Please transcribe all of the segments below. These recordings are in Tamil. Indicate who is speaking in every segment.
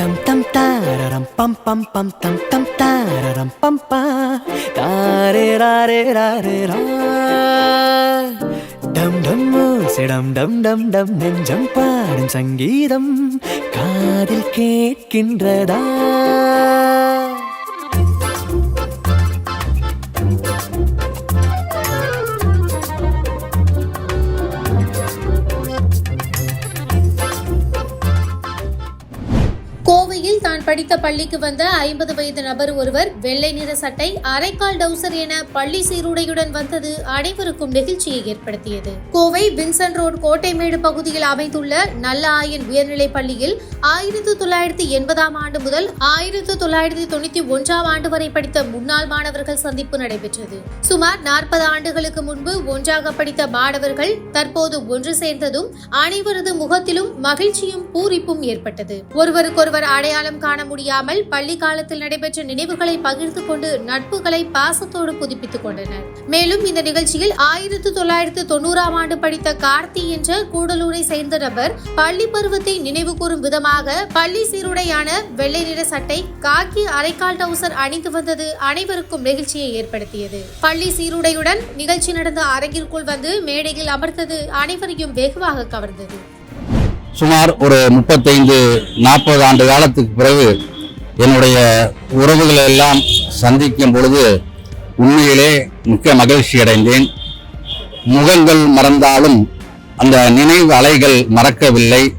Speaker 1: tam tam tararam pam pam pam tam tam tararam pam pa tare rare rare ra dam dam சிடம் டம் டம் டம் நெஞ்சம் பாடும் சங்கீதம் காதில் கேட்கின்றதா
Speaker 2: கோவையில் தான் படித்த பள்ளிக்கு வந்த ஐம்பது வயது நபர் ஒருவர் வெள்ளை நிற சட்டை அரைக்கால் டவுசர் என பள்ளி சீருடையுடன் வந்தது அனைவருக்கும் நெகிழ்ச்சியை ஏற்படுத்தியது. கோவை வின்சன் ரோடு கோட்டைமேடு பகுதியில் அமைந்துள்ள நல்ல ஆயன் உயர்நிலைப் பள்ளியில் ஆயிரத்து தொள்ளாயிரத்தி எண்பதாம் ஆண்டு முதல் ஆயிரத்து தொள்ளாயிரத்தி தொண்ணூத்தி ஒன்றாம் ஆண்டு வரை படித்த முன்னாள் மாணவர்கள் சந்திப்பு நடைபெற்றது. சுமார் நாற்பது ஆண்டுகளுக்கு முன்பு ஒன்றாக படித்த மாணவர்கள் தற்போது ஒன்று சேர்ந்ததும் அனைவரது முகத்திலும் மகிழ்ச்சியும் பூரிப்பும் ஏற்பட்டது. ஒருவருக்கொருவர் அடையாளம் காண முடியாமல் பள்ளி காலத்தில் நடைபெற்ற நினைவுகளை பகிர்ந்து கொண்டு நட்புகளை பாசத்தோடு புதுப்பித்துக் கொண்டனர். மேலும் இந்த நிகழ்ச்சியில் ஆயிரத்து தொள்ளாயிரத்து தொண்ணூறாம் ஆண்டு படித்த கார்த்தி என்ற கூடலூரை சேர்ந்த நபர் பள்ளி பருவத்தை நினைவு கூறும் விதமாக பள்ளி சீருடையான வெள்ளை நிற சட்டை காக்கி அரைக்கால் டவுசர் அணிந்து வந்தது அனைவருக்கும் நெகிழ்ச்சியை ஏற்படுத்தியது. பள்ளி சீருடையுடன் நிகழ்ச்சி நடந்த அரங்கிற்குள் வந்து மேடையில் அமர்ந்தது அனைவரையும் வெகுவாக கவர்ந்தது.
Speaker 3: சுமார் ஒரு முப்பத்தைந்து நாற்பது ஆண்டு காலத்துக்கு பிறகு என்னுடைய உறவுகளை எல்லாம் சந்திக்கும் பொழுது உண்மையிலே மிக்க மகிழ்ச்சி அடைந்தேன். முகங்கள் மறந்தாலும் அந்த நினைவு அலைகள் மறக்கவில்லை.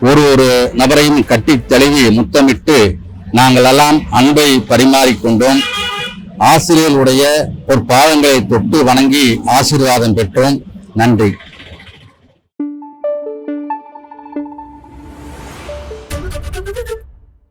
Speaker 3: ஒரு ஒரு நபரையும் கட்டித் தழுவி முத்தமிட்டு நாங்கள் எல்லாம் அன்பை பரிமாறிக்கொண்டோம். ஆசிரியர்களுடைய ஒரு பாதங்களை தொட்டு வணங்கி ஆசீர்வாதம் பெற்றோம். நன்றி. Thank you.